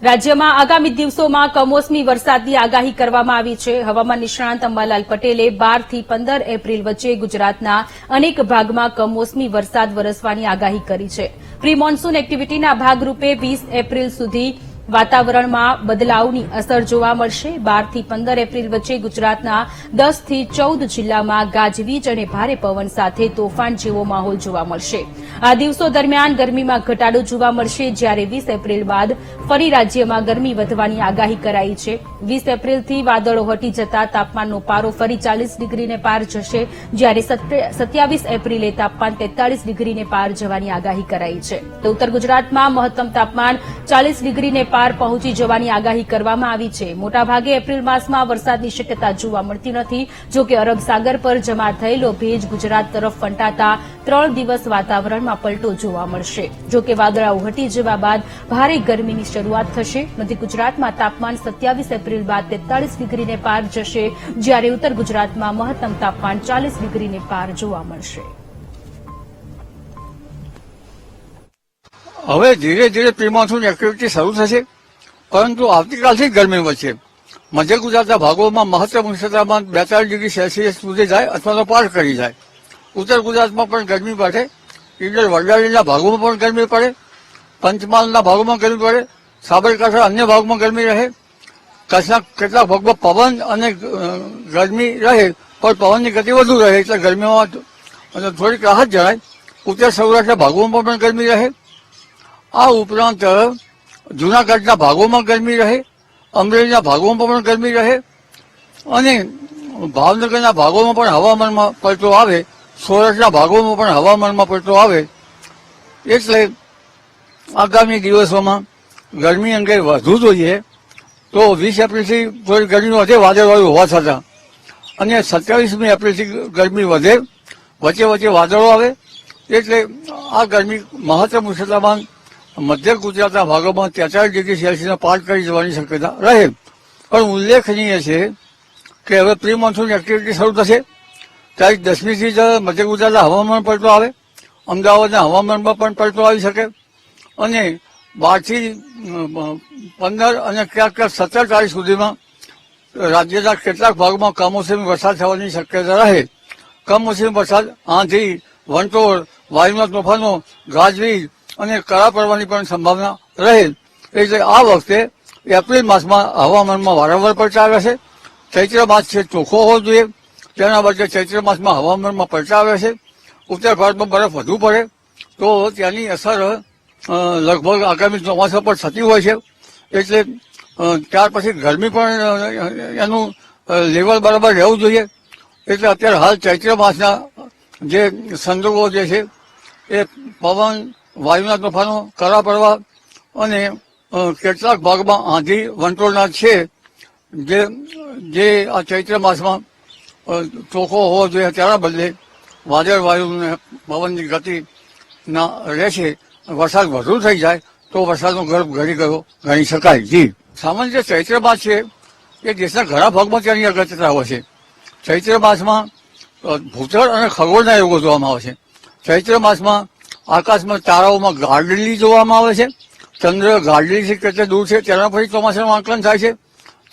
રાજ્યમાં આગામી દિવસોમાં કમોસમી વરસાદની આગાહી કરવામાં આવી છે. હવામાન નિષ્ણાંત અંબાલાલ પટેલે બારથી પંદર એપ્રિલ વચ્ચે ગુજરાતના અનેક ભાગમાં કમોસમી વરસાદ વરસવાની આગાહી કરી છે. પ્રી મોન્સૂન એક્ટિવિટીના ભાગરૂપે વીસ એપ્રિલ સુધી વાતાવરણમાં બદલાવની અસર જોવા મળશે. બારથી પંદર એપ્રિલ વચ્ચે ગુજરાતના દસથી ચૌદ જિલ્લામાં ગાજવીજ અને ભારે પવન સાથે તોફાન જેવો માહોલ જોવા મળશે. આ દિવસો દરમિયાન ગરમીમાં ઘટાડો જોવા મળશે. જ્યારે વીસ એપ્રિલ બાદ ફરી રાજ્યમાં ગરમી વધવાની આગાહી કરાઈ છે. વીસ એપ્રિલથી વાદળો હટી જતા તાપમાનનો પારો ફરી ચાલીસ ડિગ્રીને પાર જશે. જ્યારે સત્યાવીસ એપ્રિલે તાપમાન તેતાલીસ ડિગ્રીને પાર જવાની આગાહી કરાઈ છે. તો ઉત્તર ગુજરાતમાં મહત્તમ તાપમાન ચાલીસ ડિગ્રીને પાર પહોંચી જવાની આગાહી કરવામાં આવી છે. મોટાભાગે એપ્રિલ માસમાં વરસાદની શક્યતા જોવા મળતી નથી. જોકે અરબ સાગર પર જમા થયેલો ભેજ ગુજરાત તરફ ફંટાતા ત્રણ દિવસ વાતાવરણમાં પલટો જોવા મળશે. જોકે વાદળાઓ હટી જવા બાદ ભારે ગરમીની શરૂઆત થશે. મધ્ય ગુજરાતમાં તાપમાન સત્યાવીસ એપ્રિલ બાદ તેતાળીસ ડિગ્રીને પાર જશે, જ્યારે ઉત્તર ગુજરાતમાં મહત્તમ તાપમાન ચાલીસ ડિગ્રીને પાર જોવા મળશે. હવે ધીરે ધીરે પ્રી એક્ટિવિટી શરૂ થશે. પરંતુ આવતીકાલથી ગરમી વધશે. મધ્ય ગુજરાતના ભાગોમાં મહત્તમ ઉષ્ણતામાન બેતાલીસ ડિગ્રી સેલ્સિયસ સુધી જાય અથવા તો પાર કરી જાય. ઉત્તર ગુજરાતમાં પણ ગરમી પડે. ઈડર વરગાડીના ભાગોમાં પણ ગરમી પડે. પંચમહાલના ભાગોમાં ગરમી પડે. સાબરકાંઠા અન્ય ભાગમાં ગરમી રહે. કચ્છના કેટલાક ભાગમાં પવન અને ગરમી રહે, પણ પવનની ગતિ વધુ રહે એટલે ગરમીમાં થોડીક રાહત જણાય. ઉત્તર સૌરાષ્ટ્રના ભાગોમાં પણ ગરમી રહે. આ ઉપરાંત જુનાગઢના ભાગોમાં ગરમી રહે અમરેલીના ભાગોમાં પણ ગરમી રહે, અને ભાવનગરના ભાગોમાં પણ હવામાનમાં પલટો આવે સોરઠના ભાગોમાં પણ હવામાનમાં પલટો આવે, એટલે આગામી દિવસોમાં ગરમી અંગે વધુ જોઈએ. તો વીસ એપ્રિલથી થોડી ગરમી વધે વાદળવાળું હોવા છતાં, અને સત્યાવીસમી એપ્રિલથી ગરમી વધે, વચ્ચે વચ્ચે વાદળો આવે, એટલે આ ગરમી મહત્તમ ઉષ્ણતામાન મધ્ય ગુજરાતના ભાગોમાં તેતાલીસ ડિગ્રી સેલ્સિયસને પાર કરી જવાની શક્યતા રહે. પણ ઉલ્લેખનીય છે કે હવે પ્રી મોન્સૂન એક્ટિવિટી શરૂ થશે. તારીખ દસમીથી જ મધ્ય ગુજરાતના હવામાન પલટો આવે, અમદાવાદના હવામાનમાં પણ પલટો આવી શકે. અને બારથી પંદર અને ક્યાંક ક્યાંક સત્તર તારીખ સુધીમાં રાજ્યના કેટલાક ભાગમાં કમોસમી વરસાદ થવાની શક્યતા રહે. કમોસમી વરસાદ, આંધી વંટોળ વાયુના તોફાનો, ગાજવીજ અને કરા પડવાની પણ સંભાવના રહે એટલે આ વખતે એપ્રિલ માસમાં હવામાનમાં વારંવાર આવે છે ચૈત્ર માસ છે ચોખ્ખો હોવો જોઈએ. તેના બદલે ચૈત્ર માસમાં હવામાનમાં આવે છે ઉત્તર ભારતમાં બરફ વધુ પડે. તો ત્યાંની અસર લગભગ આગામી ચોમાસા પર થતી હોય છે. એટલે ત્યાર પછી ગરમી પણ એનું લેવલ બરાબર રહેવું જોઈએ. એટલે અત્યારે હાલ ચૈત્ર માસના જે સંજોગો જે છે, એ પવન વાયુના તોફાનો કરા પડવા અને કેટલાક ભાગમાં આંધી વંટોળના છે જે જે આ ચૈત્ર માસમાં ચોખ્ખો હોવો જોઈએ તેના બદલે વાદળ વાયુને પવનની ગતિ ના રહેશે. વરસાદ વધુ થઈ જાય તો વરસાદનો ગર્ભ ઘડી ગયો, ગણી શકાય. જી. સામાન્ય ચૈત્ર માસ છે, એ દેશના ઘણા ભાગમાં તેની અગત્યતા હોય છે. ચૈત્ર માસમાં ભૂતળ અને ખગોળના યોગો જોવામાં આવે છે. ચૈત્ર માસમાં આકાશમાં તારાઓમાં ગાર્ડલી જોવામાં આવે છે. ચંદ્ર ગાર્ડલીથી કેટલે દૂર છે તેના પછી ચોમાસાનું આંકલન થાય છે.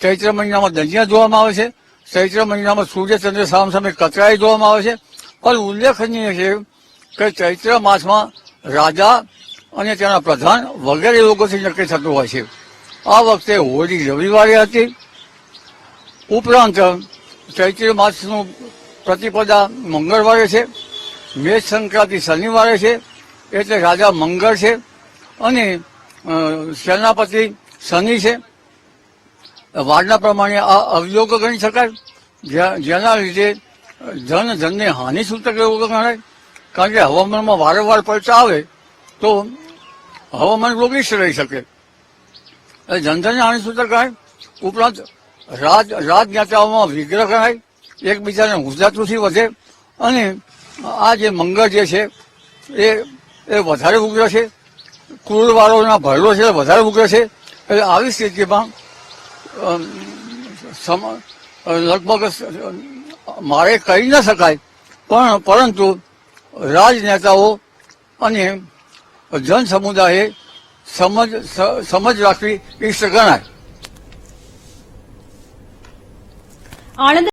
ચૈત્ર મહિનામાં દરિયા જોવામાં આવે છે. ચૈત્ર મહિનામાં સૂર્ય, ચંદ્ર સામ સામે કચરાઈ જોવામાં આવે છે. પણ ઉલ્લેખનીય છે કે ચૈત્ર માસમાં રાજા અને તેના પ્રધાન વગેરે લોકોથી નક્કી થતું હોય છે. આ વખતે હોળી રવિવારે હતી. ઉપરાંત ચૈત્ર માસનું પ્રતિપદા મંગળવારે છે. મેષ સંક્રાંતિ શનિવારે છે. એટલે રાજા મંગળ છે અને સેનાપતિ શનિ છે. વારના પ્રમાણે આ અવયોગ ગણી શકાય. જેના લીધે ધન ધનને હાનિ સૂચક એવું ગણાય. કારણ કે હવામાનમાં વારંવાર પડતા આવે તો હવામાન રોગીશ રહી શકે. જનધનને હાનિ સૂચક ગણાય. ઉપરાંત રાજ, રાજનેતાઓમાં વિગ્રહ ગણાય. એકબીજાને હુજાતુથી વધે. અને આ જે મંગળ જે છે એ એ વધારે ઉગ્ર છે? ક્રૂરવાળોના ભરલો છે વધારે ઉગ્ર છે? એટલે આવી સ્થિતિમાં લગભગ મારે કહી ન શકાય, પણ પરંતુ રાજનેતાઓ અને જન સમુદાયે સમજ સમજ રાખવી ઈષ્ટ ગણાય. આણંદ